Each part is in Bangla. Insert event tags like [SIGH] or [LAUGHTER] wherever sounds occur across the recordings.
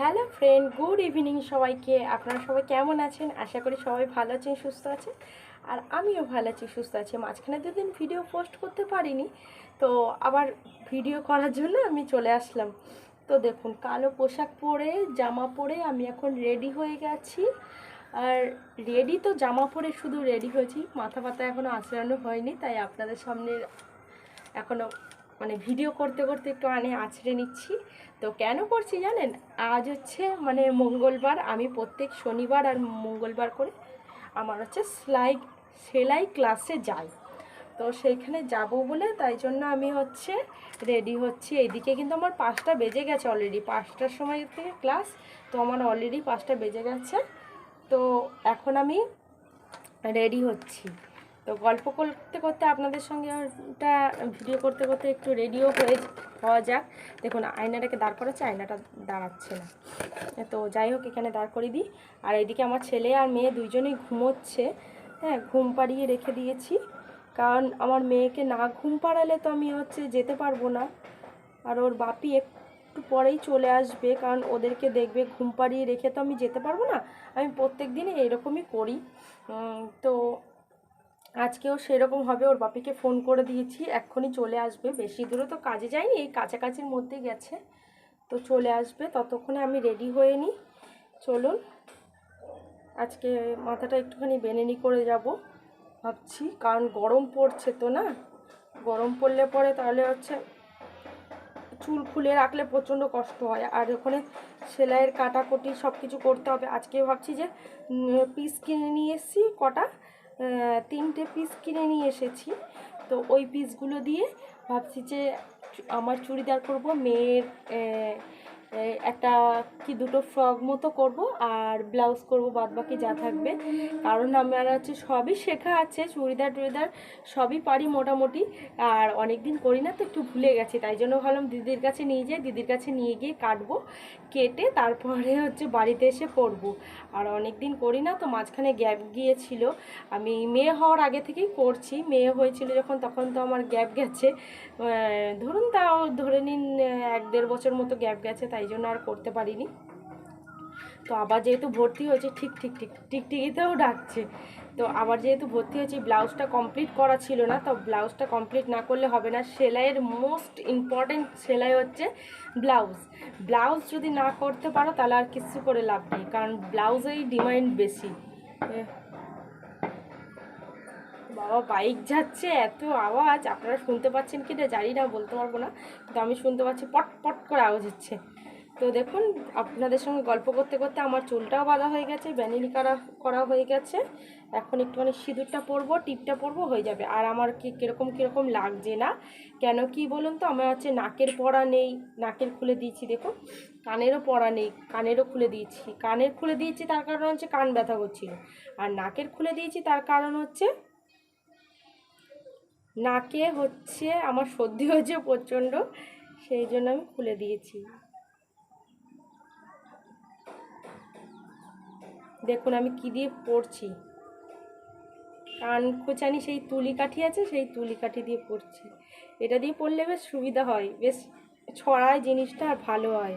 হ্যালো ফ্রেন্ড, গুড ইভিনিং সবাইকে। আপনারা সবাই কেমন আছেন? আশা করি সবাই ভালো আছেন, সুস্থ আছেন। আর আমিও ভালো আছি, সুস্থ আছি। মাঝখানে দুদিন ভিডিও পোস্ট করতে পারিনি, তো আবার ভিডিও করার জন্য আমি চলে আসলাম। তো দেখুন, কালো পোশাক পরে, জামা পরে আমি এখন রেডি হয়ে গেছি। আর রেডি তো জামা পরে শুধু রেডি হয়েছি মাথা পাতা এখনও আঁচড়ানো হয়নি, তাই আপনাদের সামনে এখনও মানে ভিডিও করতে করতে একটু আনে আছড়ে নিচ্ছি। তো কেন করছি জানেন? আজ হচ্ছে মানে মঙ্গলবার, আমি প্রত্যেক শনিবার আর মঙ্গলবার করে আমার হচ্ছে সেলাই সেলাই ক্লাসে যাই। তো সেইখানে যাব বলে তাই জন্য আমি হচ্ছে রেডি হচ্ছি। এইদিকে কিন্তু আমার পাঁচটা বেজে গেছে অলরেডি পাঁচটার সময় থেকে ক্লাস তো আমার অলরেডি পাঁচটা বেজে গেছে। তো এখন আমি রেডি হচ্ছি। তো গল্প করতে করতে আপনাদের সঙ্গে ওটা ভিডিও করতে করতে একটু রেডিও হয়ে হওয়া যাক। দেখুন, আয়নাটাকে দাঁড় করাচ্ছে, আয়নাটা দাঁড়াচ্ছে না। তো যাই হোক, এখানে দাঁড় করে দিই। আর এদিকে আমার ছেলে আর মেয়ে দুইজনেই ঘুমোচ্ছে। হ্যাঁ ঘুম পাড়িয়ে রেখে দিয়েছি। কারণ আমার মেয়েকে না ঘুম পাড়ালে তো আমি হচ্ছে যেতে পারব না। আর ওর বাপি একটু পরেই চলে আসবে, কারণ ওদেরকে দেখবে ঘুম পাড়িয়ে রেখে তো আমি যেতে পারব না। আমি প্রত্যেক দিনই এরকমই করি। তো আজকেও সেরকম হবে, ওর বাপিকে ফোন করে দিয়েছি, এক্ষুনি চলে আসবে। বেশি দূরে তো কাজে যায়নি, এই কাছাকাছির মধ্যে গেছে। তো চলে আসবে, ততক্ষণে আমি রেডি হয়ে নিই। চলুন, আজকে মাথাটা একটুখানি বেনেনি করে যাব, ভাবছি, কারণ গরম পড়ছে তো না? গরম পড়লে পরে তাহলে হচ্ছে চুল খুলে রাখলে প্রচণ্ড কষ্ট হয়। আর ওখানে সেলাইয়ের কাটাকুটি সব কিছু করতে হবে। আজকে ভাবছি যে পিস কিনে নিয়ে এসেছি কটা। তিনটে পিস কিনে নিয়ে এসেছি। তো ওই পিসগুলো দিয়ে ভাবছি যে আমার চুড়িদার করব মেয়ের একটা কি দুটো ফ্রক মতো করব আর ব্লাউজ করব বাদ বাকি যা থাকবে। কারণ আমার হচ্ছে সবই শেখা আছে, চুড়িদার টুড়িদার সবই পারি মোটামুটি। আর অনেক দিন করি না তো একটু ভুলে গেছি, তাই জন্য ভাবলাম দিদির কাছে নিয়ে যাই, দিদির কাছে নিয়ে গিয়ে কাটবো, কেটে তারপরে হচ্ছে বাড়িতে এসে করব আর অনেক দিন করি না তো মাঝখানে গ্যাপ গিয়েছিল। আমি মেয়ে হওয়ার আগে থেকেই করছি, মেয়ে হয়েছিল যখন তখন তো আমার গ্যাপ গেছে। ধরুন তাও ধরে নিন এক দেড় বছর মতো গ্যাপ গেছে, তাই জন্য আর করতে পারিনি। তো আবার যেহেতু ভর্তি হয়েছে, ঠিক ঠিক ঠিক টিকটিকিতেও ডাকছে। তো আবার যেহেতু ভর্তি হয়েছি ব্লাউজটা কমপ্লিট করা ছিল না, তো ব্লাউজটা কমপ্লিট না করলে হবে না। সেলাইয়ের মোস্ট ইম্পর্টেন্ট সেলাই হচ্ছে ব্লাউজ। ব্লাউজ যদি না করতে পারো, তাহলে আর কিছু করে লাভ নেই, কারণ ব্লাউজেই ডিমান্ড বেশি। বাবা, বাইক যাচ্ছে, এত আওয়াজ। আপনারা শুনতে পাচ্ছেন কি জানি না, বলতে পারব না। কিন্তু আমি শুনতে পাচ্ছি, পট পট করে আওয়াজ হচ্ছে। তো দেখুন, আপনাদের সঙ্গে গল্প করতে করতে আমার চুলটাও বাঁধা হয়ে গেছে ব্যানিলি করা করা হয়ে গেছে। এখন একটুখানি সিঁদুরটা পরবো, টিপটা পরবো, হয়ে যাবে। আর আমার কি, কীরকম কীরকম লাগছে না? কেন কি বলুন তো, আমার হচ্ছে নাকের পড়া নেই, নাকের খুলে দিয়েছি, দেখুন। কানেরও পড়া নেই, কানেরও খুলে দিয়েছি। কানের খুলে দিয়েছি, তার কারণ হচ্ছে কান ব্যথা করছিল। আর নাকের খুলে দিয়েছি, তার কারণ হচ্ছে নাকে হচ্ছে আমার সর্দি হয়েছে প্রচণ্ড, সেই জন্য আমি খুলে দিয়েছি। দেখুন আমি কি দিয়ে পড়ছি। কান খোঁচানি সেই তুলি কাঠি আছে, সেই তুলি কাঠি দিয়ে পড়ছি। এটা দিয়ে পড়লে বেশ সুবিধা হয়, বেশ ছড়ায় জিনিসটা আর ভালো হয়।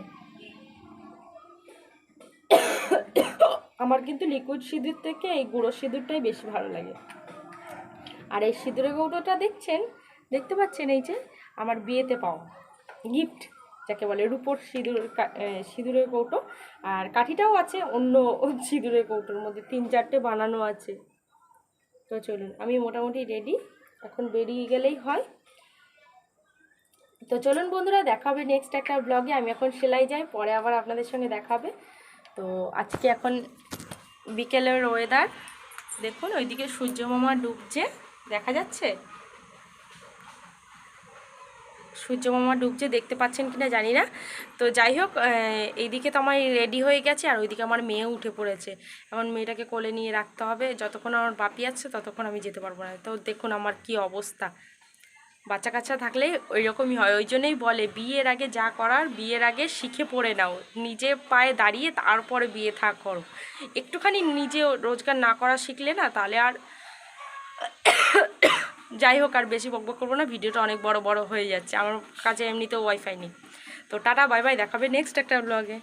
আমার কিন্তু লিকুইড সিঁদুর থেকে এই গুঁড়ো সিঁদুরটাই বেশি ভালো লাগে। আর এই সিঁদুরের কৌটোটা দেখছেন? দেখতে পাচ্ছেন এই যে, আমার বিয়েতে পাও গিফট যাকে বলে রূপোর সিঁদুর সিঁদুরের কৌটো। আর কাঠিটাও আছে, অন্য [LAUGHS] সিঁদুরের কৌটোর মধ্যে। তিন চারটে বানানো আছে। তো চলুন, আমি মোটামুটি রেডি এখন বেরিয়ে গেলেই হয়। তো চলুন বন্ধুরা দেখা হবে নেক্সট একটা ব্লগে আমি এখন সেলাই যাই, পরে আবার আপনাদের সঙ্গে দেখাবে। তো আজকে এখন বিকেলের ওয়েদার দেখুন, ওইদিকে সূর্য মামা ডুবছে। দেখা যাচ্ছে? সূর্য মামা ডুবছে, দেখতে পাচ্ছেন কিনা জানি না। তো যাই হোক এইদিকে তো আমার রেডি হয়ে গেছে, আর ওইদিকে আমার মেয়ে উঠে পড়েছে। এখন মেয়েটাকে কোলে নিয়ে রাখতে হবে, যতক্ষণ আমার বাপি আছে, ততক্ষণ আমি যেতে পারব না। তো দেখুন আমার কি অবস্থা। বাচ্চা কাচ্চা থাকলে ওই রকমই হয়, ওই জন্যই বলে, বিয়ের আগে যা করার, বিয়ের আগে শিখে পড়ে নাও। নিজে পায়ে দাঁড়িয়ে তারপরে বিয়ে থাক করো। একটুখানি নিজে রোজগার না করা শিখলে না, তাহলে আর যাই হোক আর বেশি বকবক করব না, ভিডিওটা অনেক বড় বড় হয়ে যাচ্ছে, আমার কাছে এমনিতেও ওয়াইফাই নেই। তো টাটা বাই বাই দেখাবে নেক্সট একটা ব্লগে